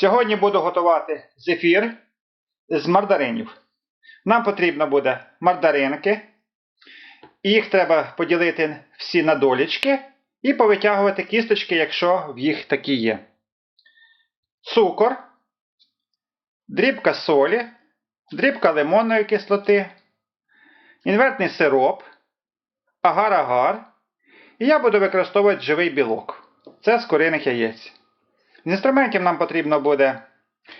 Сьогодні буду готувати зефір з мардаринів. Нам потрібно буде мардаринки. Їх треба поділити всі на долічки і повитягувати кісточки, якщо в їх такі є. Цукор, дрібка солі, дрібка лимонної кислоти, інвертний сироп, агар-агар. І я буду використовувати живий білок. Це з куриних яєць. З інструментів нам потрібно буде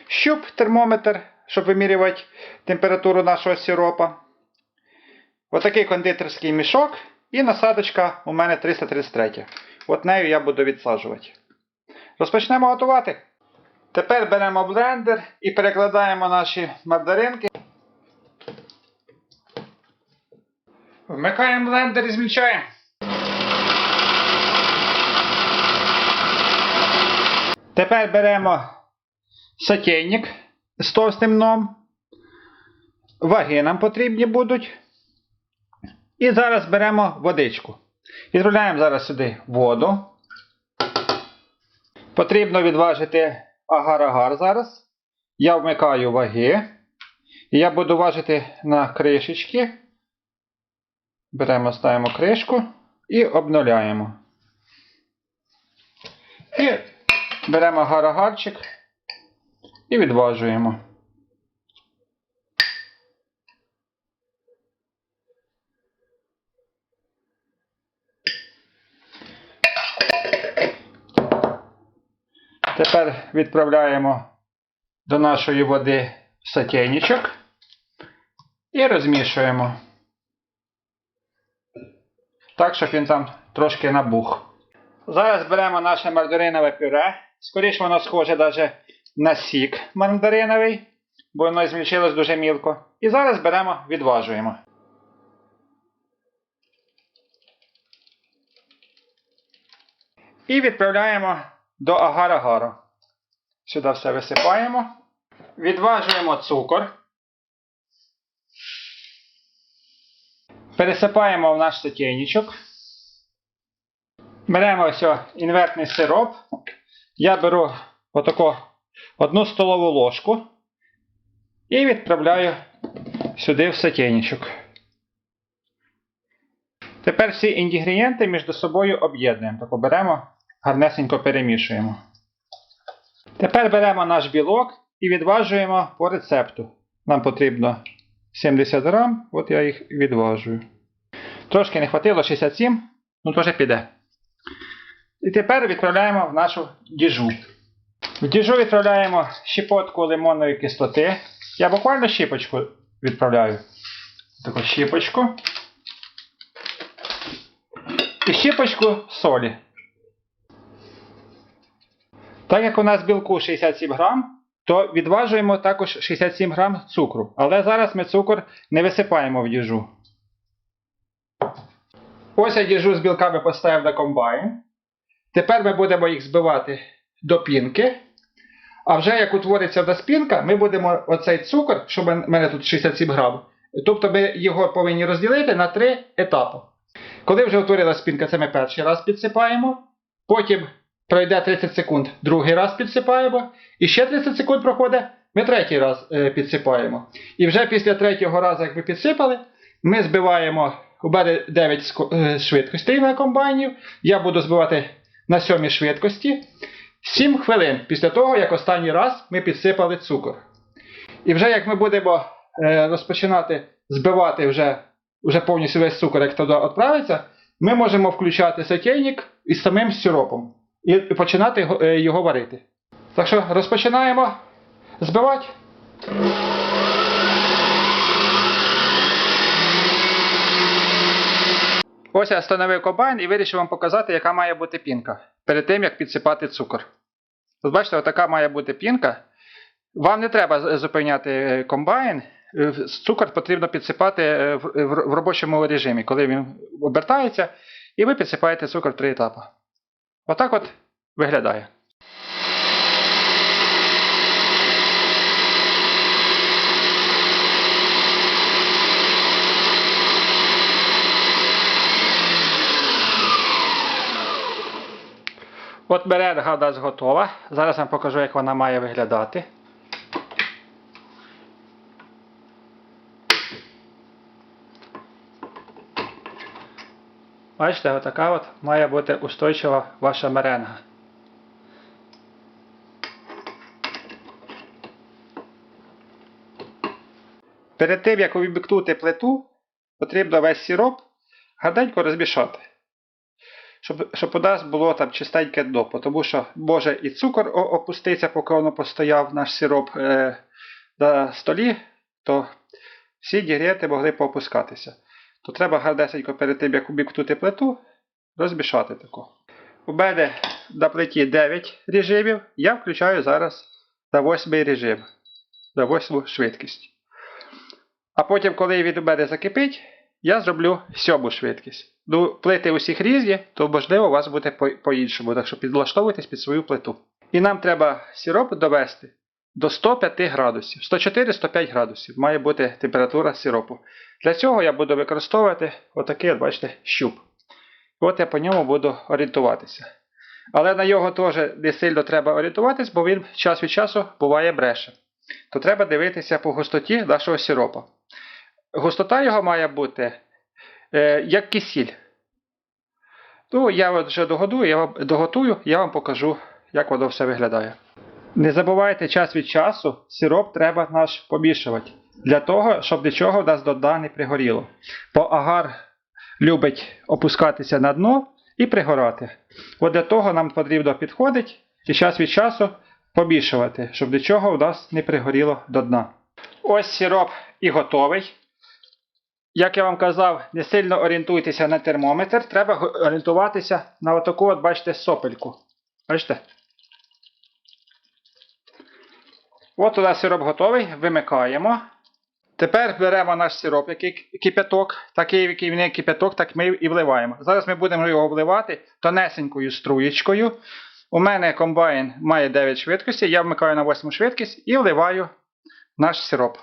щуп, термометр, щоб вимірювати температуру нашого сиропа. Отакий кондитерський мішок і насадочка у мене 333. От нею я буду відсаджувати. Розпочнемо готувати. Тепер беремо блендер і перекладаємо наші мандаринки. Вмикаємо блендер і змільчаємо. Тепер беремо сотейник з товстим дном. Ваги нам потрібні будуть. І зараз беремо водичку. Відправляємо зараз сюди воду. Потрібно відважити агар-агар зараз. Я вмикаю ваги. І я буду важити на кришечки. Беремо, ставимо кришку і обнуляємо. І беремо агар-агарчик і відважуємо. Тепер відправляємо до нашої води сотейничок і розмішуємо. Так, щоб він там трошки набух. Зараз беремо наше мандаринове пюре. Скоріше воно схоже навіть на сік мандариновий, бо воно змільчилось дуже мілко. І зараз беремо, відважуємо. І відправляємо до агар-агару. Сюди все висипаємо. Відважуємо цукор. Пересипаємо в наш сотейничок. Беремо ось інвертний сироп. Я беру отаку одну столову ложку і відправляю сюди в сотейничок. Тепер всі інгредієнти між собою об'єднуємо. Так беремо, гарнесенько перемішуємо. Тепер беремо наш білок і відважуємо по рецепту. Нам потрібно 70 грам, от я їх відважую. Трошки не хватило 67, ну теж піде. І тепер відправляємо в нашу діжу. В діжу відправляємо щепотку лимонної кислоти. Я буквально щіпочку відправляю. Таку щіпочку. І щіпочку солі. Так як у нас білку 67 грам, то відважуємо також 67 грам цукру. Але зараз ми цукор не висипаємо в діжу. Ось я діжу з білками поставив на комбайн. Тепер ми будемо їх збивати до пінки. А вже як утвориться в нас пінка, ми будемо оцей цукор, що в мене тут 67 грам, тобто ми його повинні розділити на три етапи. Коли вже утворилась пінка, це ми перший раз підсипаємо. Потім пройде 30 секунд, другий раз підсипаємо. І ще 30 секунд проходить, ми третій раз е, підсипаємо. І вже після третього разу, як ви підсипали, ми збиваємо у мене 9 е, швидкостей на комбайнів. Я буду збивати на сьомій швидкості 7 хвилин після того, як останній раз ми підсипали цукор. І вже як ми будемо е, розпочинати збивати вже, вже повністю весь цукор, як туди відправиться, ми можемо включати сотейник із самим сиропом і починати е, його варити. Так що розпочинаємо збивати. Ось я встановив комбайн і вирішив вам показати, яка має бути пінка перед тим, як підсипати цукор. От бачите, отака має бути пінка. Вам не треба зупиняти е, комбайн. Е, Цукор потрібно підсипати е, в, робочому режимі, коли він обертається, і ви підсипаєте цукор в три етапи. Отак от виглядає. От меренга у готова. Зараз вам покажу, як вона має виглядати. Бачите, отака от має бути устойчива ваша меренга. Перед тим, як увімкнути плиту, потрібно весь сироп гарненько розмішати. Щоб, щоб у нас було там чистеньке дно, тому що може і цукор опуститься, поки воно постояв наш сироп е, на столі, то всі інгредієнти могли поопускатися. То треба гарнесенько перед тим, як увімкнути плиту, розмішати тако. У мене на плиті 9 режимів, я включаю зараз на 8 режим, на 8 швидкість. А потім, коли він у мене закипить, я зроблю сьому швидкість. Ну, плити усіх різні, то можливо у вас буде по- по-іншому, так що підлаштовуйтесь під свою плиту. І нам треба сироп довести до 105 градусів. 104-105 градусів має бути температура сиропу. Для цього я буду використовувати отакий, от, бачите, щуп. От я по ньому буду орієнтуватися. Але на його теж не сильно треба орієнтуватись, бо він час від часу буває бреше. То треба дивитися по густоті нашого сиропа. Густота його має бути е, як кисіль. Ну, я вже догодую, я вам, доготую, я вам покажу, як воно все виглядає. Не забувайте час від часу, сироп треба наш помішувати. Для того, щоб нічого в нас до дна не пригоріло. Бо агар любить опускатися на дно і пригорати. От для того нам потрібно підходити і час від часу помішувати, щоб нічого в нас не пригоріло до дна. Ось сироп і готовий. Як я вам казав, не сильно орієнтуйтеся на термометр, треба орієнтуватися на отаку, от, бачите, сопельку. Бачите? От у нас сироп готовий, вимикаємо. Тепер беремо наш сироп, який кипяток, такий, який він кипяток, так ми і вливаємо. Зараз ми будемо його вливати тонесенькою струєчкою. У мене комбайн має 9 швидкостей, я вмикаю на 8 швидкість і вливаю наш сироп.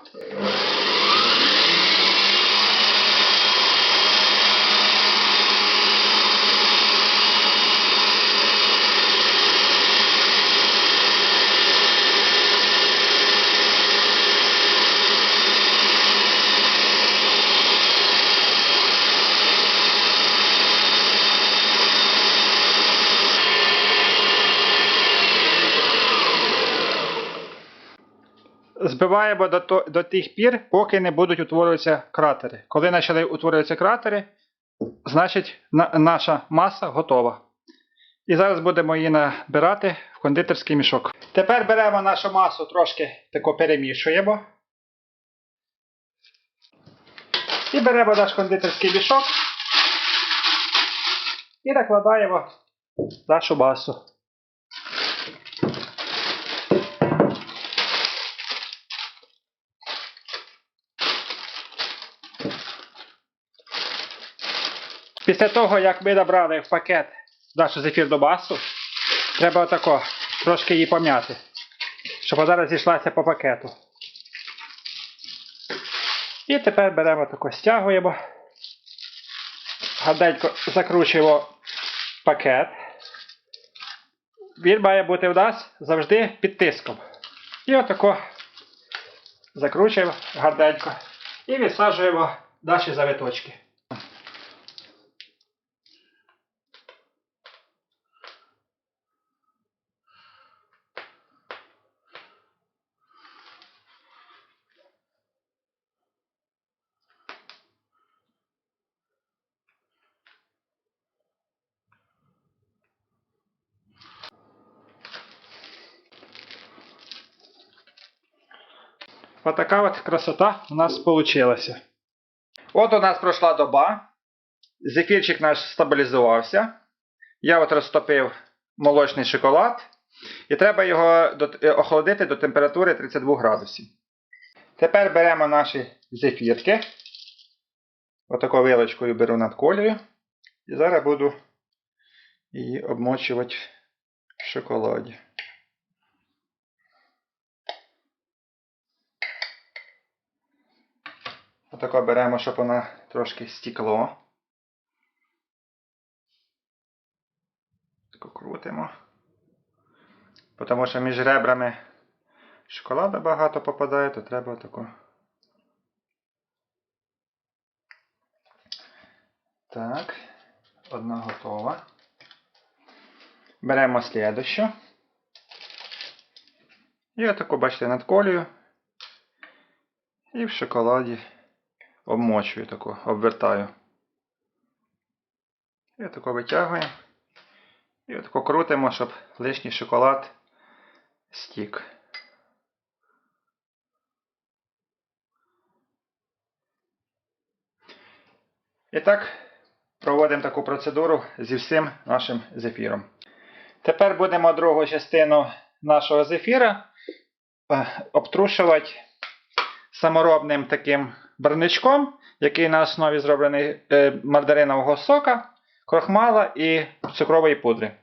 Збиваємо до, то- до тих пір, поки не будуть утворюватися кратери. Коли почали утворюватися кратери, значить на- наша маса готова. І зараз будемо її набирати в кондитерський мішок. Тепер беремо нашу масу, трошки тако перемішуємо. І беремо наш кондитерський мішок і накладаємо нашу масу. Після того, як ми набрали в пакет нашу зефірну масу, треба отако трошки її пом'яти, щоб вона розійшлася по пакету. І тепер беремо тако, стягуємо, гаденько закручуємо пакет. Він має бути в нас завжди під тиском. І отако закручуємо гарненько і відсаджуємо наші завиточки. Отака от красота у нас получилася. От у нас пройшла доба. Зефірчик наш стабілізувався. Я от розтопив молочний шоколад. І треба його е, охолодити до температури 32 градусів. Тепер беремо наші зефірки. Отаку вилочкою беру над колею. І зараз буду її обмочувати в шоколаді. Отако беремо, щоб вона трошки стікло. Тако крутимо. Тому що між ребрами шоколада багато попадає, то треба тако. Так, одна готова. Беремо слідущу. І отаку, бачите, надколюю. І в шоколаді обмочую таку, обвертаю. І отако витягуємо. І отако крутимо, щоб лишній шоколад стік. І так проводимо таку процедуру зі всім нашим зефіром. Тепер будемо другу частину нашого зефіра е, обтрушувати саморобним таким барничком, який на основі зроблений е, мандаринового сока, крохмала і цукрової пудри.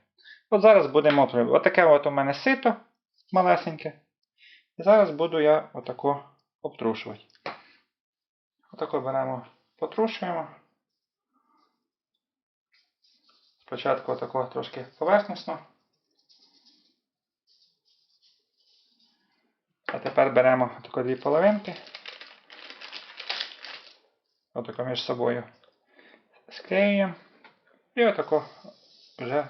От зараз будемо. Отаке от у мене сито малесеньке. І зараз буду я отако обтрушувати. Отако беремо, потрушуємо. Спочатку отако трошки поверхнісно. А тепер беремо тако дві половинки. Отако між собою склеюємо. І отако вже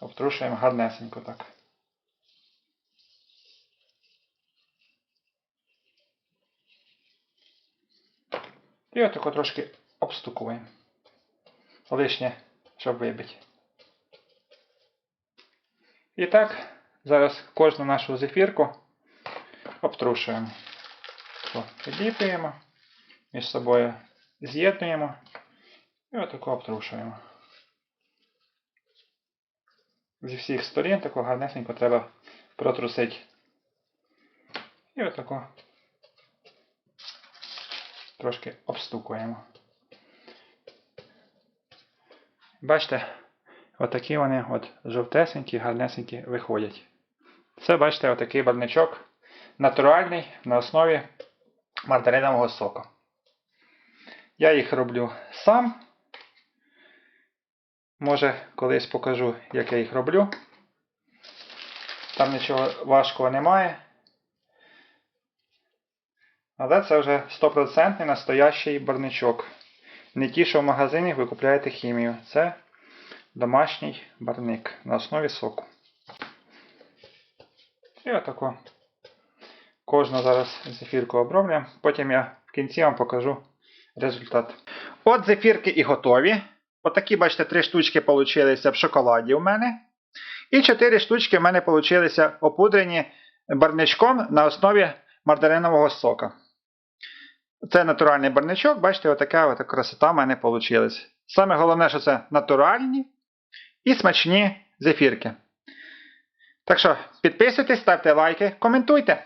обтрушуємо гарнесенько так. І отако трошки обстукуємо. Лишнє, щоб вибити. І так, зараз кожну нашу зефірку обтрушуємо. О, між собою з'єднуємо і отако обтрушуємо. Зі всіх сторін тако гарнесенько треба протрусити. І отако трошки обстукуємо. Бачите, отакі вони от жовтесенькі, гарнесенькі виходять. Це, бачите, отакий барничок натуральний на основі мандаринового соку. Я їх роблю сам. Може, колись покажу, як я їх роблю. Там нічого важкого немає. Але це вже 100% настоящий барничок. Не ті, що в магазині ви купляєте хімію. Це домашній барник на основі соку. І отако. Кожну зараз зефірку оброблю. Потім я в кінці вам покажу результат. От зефірки і готові. Отакі, бачите, три штучки получилися в шоколаді у мене. І чотири штучки в мене получилися опудрені барничком на основі мандаринового сока. Це натуральний барничок, бачите, отака от красота в мене вийшла. Саме головне, що це натуральні і смачні зефірки. Так що підписуйтесь, ставте лайки, коментуйте.